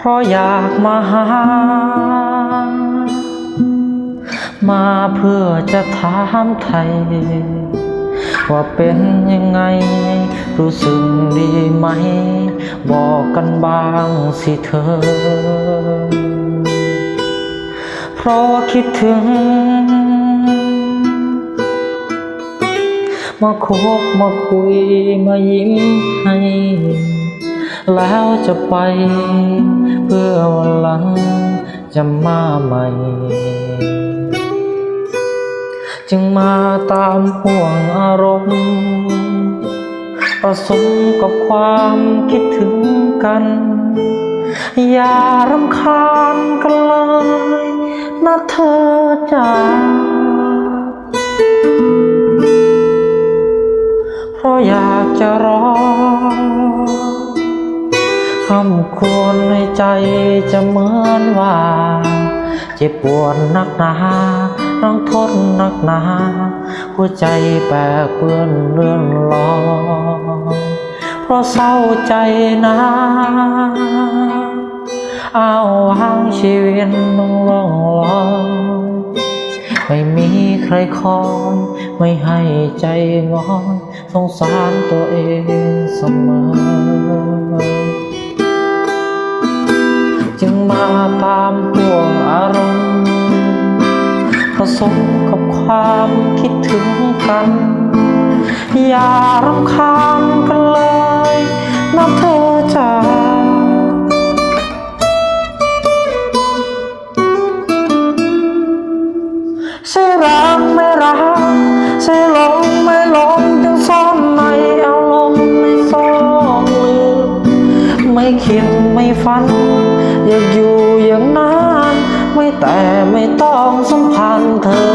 พราะอยากมาหา มาเพื่อจะถามไทย ว่าเป็นยังไง รู้สึกดีไหม บอกกันบ้างสิเธอ เพราะว่าคิดถึง มาคบมาคุยมายิ้มให้ แล้วจะไป เพื่อวันหลังจะมาใหม่ จึงมาตามห่วงอารมณ์ผสมกับความคิดถึงกัน อย่ารำคาญกันเลยนะเธอจ๋า คำควรในใจจะเหมือนว่า เจ็บปวดนักหนาต้องทนนักหนาหัวใจแปรเปื้อนเลื่อนลอยเพราะเศร้าใจนะเอาววางชีวิตต้องล่องลอยไม่มีใครคอยไม่ให้ใจงอนสงสารตัวเอง สมกับความคิดถึงกัน อย่ารำคาญกันเลยนะเธอจ๋าใช่รักไม่รักใช่หลงไม่หลงจึงซ่อนในอารมณ์ในซอกลืมไม่คิดไม่ฝัน อยากอยู่อย่างนั้น ไม่แต่ไม่ต้องสัมพันธ์เธอ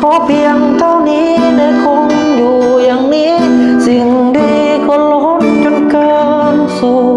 ขอเพียงเท่านี้ได้คงอยู่อย่างนี้ สิ่งดีก็ล้นจนเกินสู่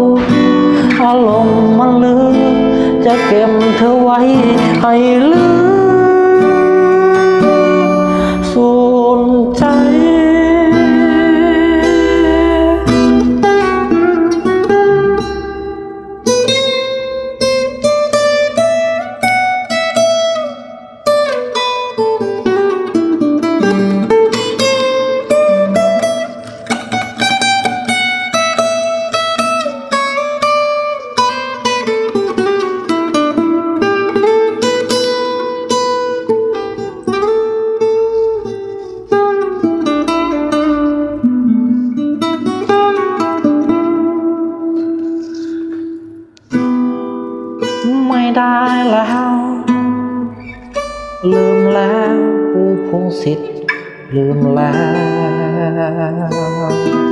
ได้แล้ว ลืมแล้วผู้พงศิษฐ์ลืมแล้ว